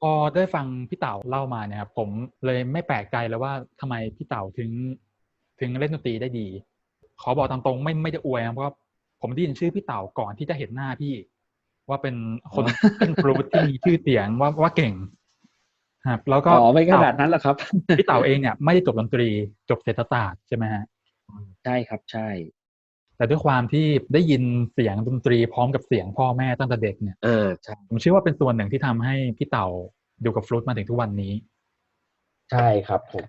พอได้ฟังพี่เต่าเล่ามาเนี่ยครับผมเลยไม่แปลกใจแล้วว่าทำไมพี่เต่าถึง ถึงเล่นดนตรีได้ดี ขอบอกตามตรงไม่ไม่ได้อวยนะเพราะว่าผมได้ยินชื่อพี่เต่าก่อนที่จะเห็นหน้าพี่ ว่าเป็นคนเป็นครูที่มีชื่อเสียงว่าว่าเก่งครับแล้วก็อ๋อไม่ขนาดนั้นหรอกครับ พี่เต่าเองเนี่ยไม่ได้จบดนตรีจบเศรษฐศาสตร์ใช่ไหมฮะใช่ครับใช่ แต่ด้วยความที่ได้ยินเสียงดนตรีพร้อมกับเสียงพ่อแม่ตั้งแต่เด็กเนี่ยเออใช่ผมเชื่อว่าเป็นส่วนหนึ่งที่ทำให้พี่เต่าอยู่กับฟลุตมาถึงทุกวันนี้ ใช่ครับผม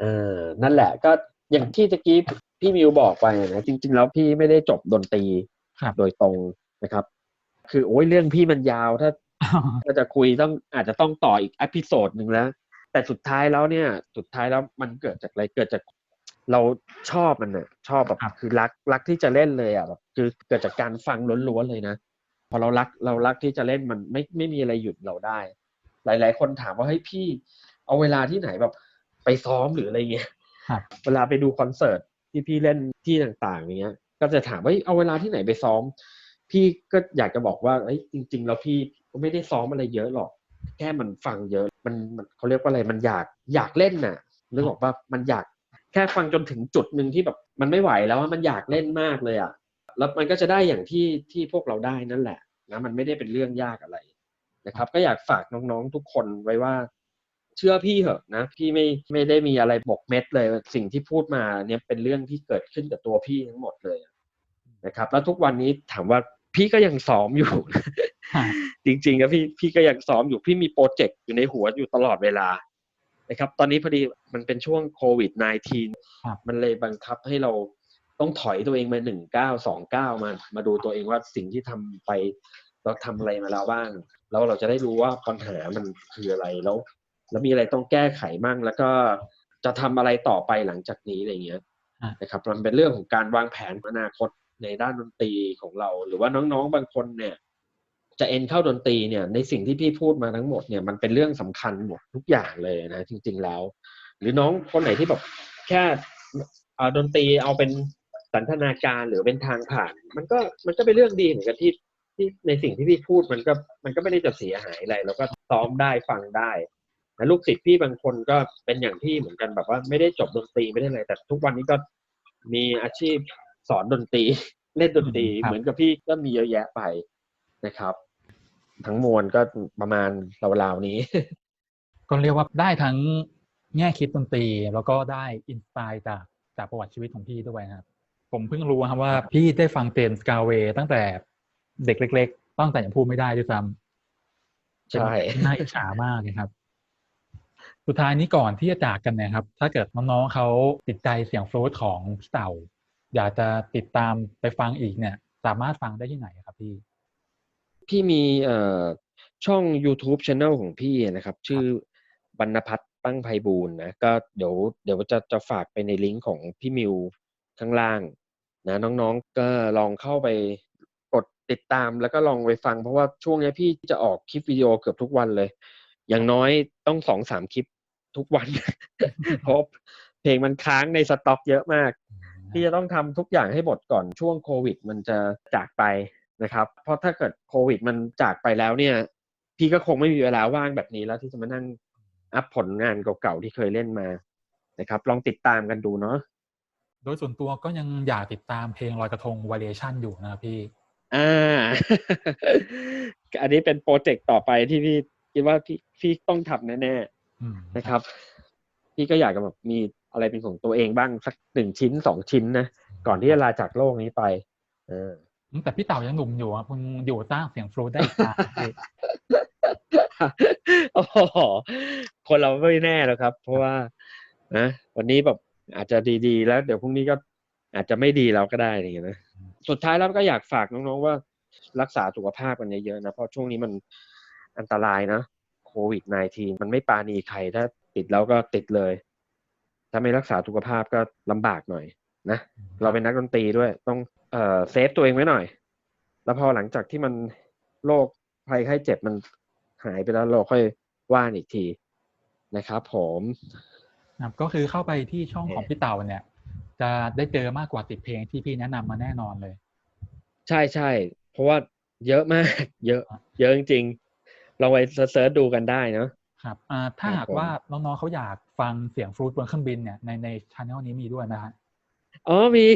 เออนั่นแหละ ก็อย่างที่ตะกี้พี่มิวบอกไปนะจริง ๆ แล้วพี่ไม่ได้จบดนตรีครับโดยตรงนะครับ คือโอ้ยเรื่องพี่มันยาวถ้าถ้าจะคุยต้องอาจจะต้องต่ออีกอพิโซดหนึ่งแล้วแต่สุดท้ายแล้วเนี่ย สุดท้ายแล้วมันเกิดจากอะไรเกิดจาก เราชอบมันน่ะชอบแบบครับคือรักรักที่จะเล่นเลยอะแบบคือเกิดจากการฟังล้วนๆเลยนะพอเรารักเรารักที่จะเล่นมันไม่ไม่มีอะไรหยุดเราได้ หลาย ๆ คนถามว่าเฮ้ยพี่ เอาเวลาที่ไหนแบบไปซ้อมหรืออะไรเงี้ยครับเวลาไปดูคอนเสิร์ตที่พี่เล่นที่ต่างๆอย่างเงี้ย ก็จะถามว่าเฮ้ยเอาเวลาที่ไหนไปซ้อม พี่ก็อยากจะบอกว่าเอ้ยจริง ๆ แล้วพี่ก็ไม่ได้ซ้อมอะไรเยอะหรอก แค่มันฟังเยอะมันมันเขาเรียกว่าอะไรมันอยากอยากเล่นน่ะนึกออกว่ามันอยาก แค่ฟังจนถึงจุดหนึ่งที่แบบมันไม่ไหวแล้วว่ามันอยากเล่นมากเลยอะแล้วมันก็จะได้อย่างที่ที่พวกเราได้นั่นแหละนะมันไม่ได้เป็นเรื่องยากอะไรนะครับ ก็อยากฝากน้องๆทุกคนไว้ว่า เชื่อพี่เหอะนะ พี่ไม่ไม่ได้มีอะไรบกเม็ดเลย สิ่งที่พูดมาเนี่ยเป็นเรื่องที่เกิดขึ้นกับตัวพี่ทั้งหมดเลยนะครับ แล้วทุกวันนี้ถามว่าพี่ก็ยังซ้อมอยู่ฮะจริงๆนะพี่พี่ก็ยังซ้อมอยู่พี่มีโปรเจกต์อยู่ในหัวอยู่ตลอดเวลา นะครับตอนนี้พอดีมันเป็นช่วงโควิด -19 ครับมันเลยบังคับให้เราต้องถอยตัวเองมาหนึ่งเก้าสองเก้ามามาดูตัวเองว่าสิ่งที่ทำไป เราทำอะไรมาแล้วบ้าง แล้วเราจะได้รู้ว่าปัญหามันคืออะไรแล้ว แล้วมีอะไรต้องแก้ไขมั่งแล้วก็จะทำอะไรต่อไปหลังจากนี้อะไรเงี้ยอะนะครับมันเป็นเรื่องของการวางแผนอนาคตในด้านดนตรีของเรา หรือว่าน้องๆบางคนเนี่ย จะเอ็นเข้าดนตรีเนี่ยในสิ่งที่พี่พูดมาทั้งหมดเนี่ยมันเป็นเรื่องสำคัญหมดทุกอย่างเลยนะจริง ๆแล้ว หรือน้องคนไหนที่แบบแค่เอาดนตรีเอาเป็นสันทนาการหรือเป็นทางผ่าน มันก็มันก็เป็นเรื่องดีเหมือนกันที่ที่ในสิ่งที่พี่พูดมันก็มันก็ไม่ได้จะเสียหายอะไรแล้วก็ซ้อมได้ฟังได้นะลูกศิษย์พี่บางคนก็เป็นอย่างพี่เหมือนกันแบบว่าไม่ได้จบดนตรีไม่ได้อะไรแต่ทุกวันนี้ก็มีอาชีพสอนดนตรี เล่นดนตรีครับเหมือนกับพี่ก็มีเยอะแยะไปนะครับ ทั้งมวลก็ประมาณราวๆนี้ ก็เรียกว่าได้ทั้งแง่คิดดนตรี แล้วก็ได้อินสปายจากจากประวัติชีวิตของพี่ด้วยนะครับ ผมเพิ่งรู้ครับว่าพี่ได้ฟังเตนสกาเวตั้งแต่เด็กเล็ก ๆ ตั้งแต่ยังพูดไม่ได้ด้วยซ้ำใช่เป็นน่าอิจฉามากเลยครับ สุดท้ายนี้ก่อนที่จะจากกันเนะครับ ถ้าเกิดน้องๆเขาติดใจเสียงฟลูตของพี่เต่า อยากจะติดตามไปฟังอีกเนี่ย สามารถฟังได้ที่ไหนครับพี่ พี่มีเอ่อช่อง YouTube Channel ของพี่นะครับ ชื่อบรรณพัฒน์ตั้งไพบูลย์นะก็เดี๋ยวเดี๋ยวจะจะฝากไปในลิงก์ของพี่มิวข้างล่างนะน้องๆก็ลองเข้าไปกดติดตามแล้วก็ลองไปฟัง เพราะว่าช่วงนี้พี่จะออกคลิปวิดีโอเกือบทุกวันเลย อย่างน้อยต้องสองสามคลิปทุกวันเพราะเพลงมันค้างในสต็อกเยอะมาก ที่จะต้องทำทุกอย่างให้หมดก่อนช่วงโควิด มันจะจากไป นะครับเพราะถ้าเกิดโควิดมันจากไปแล้วเนี่ย พี่ก็คงไม่มีเวลาว่างแบบนี้แล้วที่จะมานั่งอัพผลงานเก่าๆที่เคยเล่นมานะครับ ลองติดตามกันดูเนาะโดยส่วนตัวก็ยังอยากติดตามเพลงลอยกระทง variation อยู่นะครับพี่อ่าอันนี้เป็นโปรเจกต์ต่อไปที่พี่คิดว่าพี่พี่ต้องทำแน่ๆอืมนะครับ พี่ก็อยากจะแบบมีอะไรเป็นของตัวเองบ้างสักหนึ่งชิ้นสองชิ้นนะก่อนที่จะลาจากโลกนี้ไป เออ แต่พี่เต่ายังหนุ่มอยู่อะเพิ่งอยู่สร้างเสียงฟลูได้อีกนานโอ้โหคนเราไม่แน่หรอกครับ เพราะว่านะวันนี้แบบอาจจะดีๆ แล้ว เดี๋ยวพรุ่งนี้ก็อาจจะไม่ดีเราก็ได้อย่างเงี้ยนะสุดท้ายแล้วก็อยากฝากน้องๆว่ารักษาสุขภาพกันเยอะๆนะเพราะช่วงนี้มันอันตรายนะโควิด -19 มันไม่ปาณีใครถ้าติดแล้วก็ติดเลย ถ้าไม่รักษาสุขภาพก็ลำบากหน่อย นะเราเป็นนักดนตรีด้วยต้องเอ่อเซฟตัวเองไว้หน่อย แล้วพอหลังจากที่มันโรคภัยไข้เจ็บมันหายไปแล้วเราค่อยว่านอีกทีนะครับผมครับก็คือเข้าไปที่ช่องของพี่เต่าเนี่ย จะได้เจอมากกว่าติดเพลงที่พี่แนะนำมาแน่นอนเลย ใช่ใช่เพราะว่าเยอะมาก เยอะ เยอะจริงๆลองไปเซิร์ชดูกันได้เนาะครับอ่าถ้าครับหากผมว่าน้องๆเขาอยากฟังเสียงฟลูตบนเครื่องบินเนี่ยในในช anel นี้มีด้วยนะฮะ อ๋อมี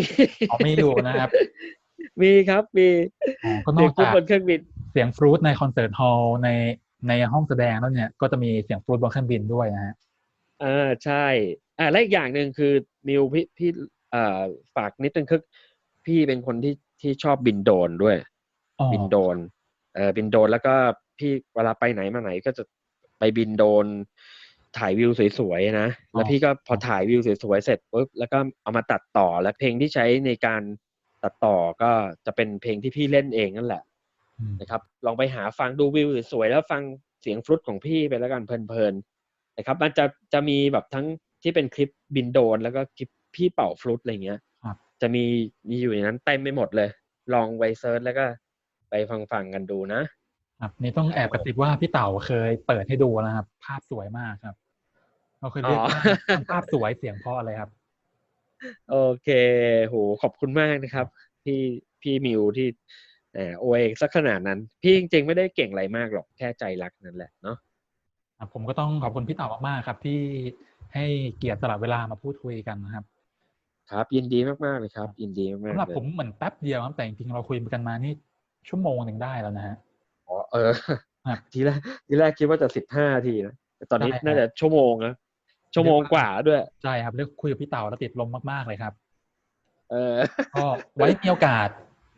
อ๋อมีอยู่นะครับ มีครับมีอ๋อก็นเสีอยงกพูดจากบนเครื่องบิน เสียงฟลูตในคอนเสิร์ตฮอลล์ในในห้องแสดงแล้วเนี่ยก็จะมีเสียงฟลูตบนเครื่องบินด้วยนะฮะอ่าใช่อ่าและอีกอย่างหนึ่งคือมิวพี่พี่เอ่อฝากนิดนึงคือพี่เป็นคนที่ที่ชอบบินโดรนด้วยอ๋อบินโดรนเออบินโดรนแล้วก็พี่เวลาไปไหนมาไหนก็จะไปบินโดรน ถ่ายวิวสวยๆนะ แล้วพี่ก็พอถ่ายวิวสวยๆเสร็จปุ๊บแล้วก็เอามาตัดต่อแล้วเพลงที่ใช้ในการตัดต่อก็จะเป็นเพลงที่พี่เล่นเองนั่นแหละอืมนะครับ ลองไปหาฟังดูวิวสวยๆแล้วฟังเสียงฟลุตของพี่ไปแล้วกันเพลินๆนะครับ มันจะจะมีแบบทั้งที่เป็นคลิปบินโดรนแล้วก็คลิปพี่เป่าฟลุตอะไรเงี้ยครับจะมีมีอยู่ในนั้นเต็มไปหมดเลย ลองไปเซิร์ชแล้วก็ไปฟังฟังๆกันดูนะครับนี่ต้องแอบกระซิบว่าพี่เต่าเคยเปิดให้ดูนะครับ ภาพสวยมากครับ เราเคยเรียกอ๋อว่าทั้งภาพสวยเสียงเพราะอะไรครับ โอเคโหขอบคุณมากนะครับ พี่พี่มิวที่แหมโอเองสักขนาดนั้น พี่จริงๆไม่ได้เก่งอะไรมากหรอกแค่ใจรักนั่นแหละเนาะครับผมก็ต้องขอบคุณพี่เต่ามากๆครับ ที่ให้เกียรติสละเวลามาพูดคุยกันนะครับ ครับ ยินดีมากๆเลยครับ ยินดีมากๆสำหรับเลยผมเหมือนแป๊บเดียวครับแต่จริงๆเราคุยกันมานี่ชั่วโมงหนึ่งได้แล้วนะฮะอ๋อเออครับทีแรกทีแรกคิดว่าจะสิบห้าทีนะแต่ตอนนี้ใช่ครับน่าจะชั่วโมงนะ ชั่วโมงกว่าด้วย ใช่ครับเรียกคุยกับพี่เต่าแล้วติดลมมากๆเลยครับ เออก็ไว้มีโอกาส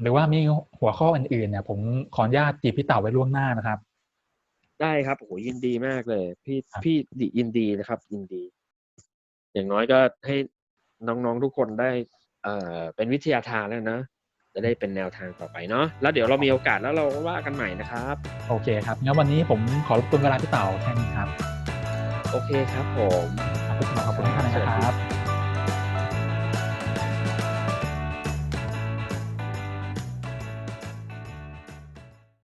หรือว่ามีหัวข้ออื่นๆเนี่ย ผมขออนุญาตจีบพี่เต่าไว้ล่วงหน้านะครับ ได้ครับโหยินดีมากเลย พี่ครับพี่ดิยินดีนะครับ ยินดี อย่างน้อยก็ให้น้องๆทุกคนได้ เอ่อเป็นวิทยาทานแล้วนะจะได้เป็นแนวทางต่อไปเนาะแล้วเดี๋ยวเรามีโอกาสแล้วเราว่ากันใหม่นะครับ โอเคครับงั้นวันนี้ผมขอรบกวนเวลาพี่เต่าแค่นี้ครับ โอเคครับผมขอบคุณขอบคุณทุกนะครับ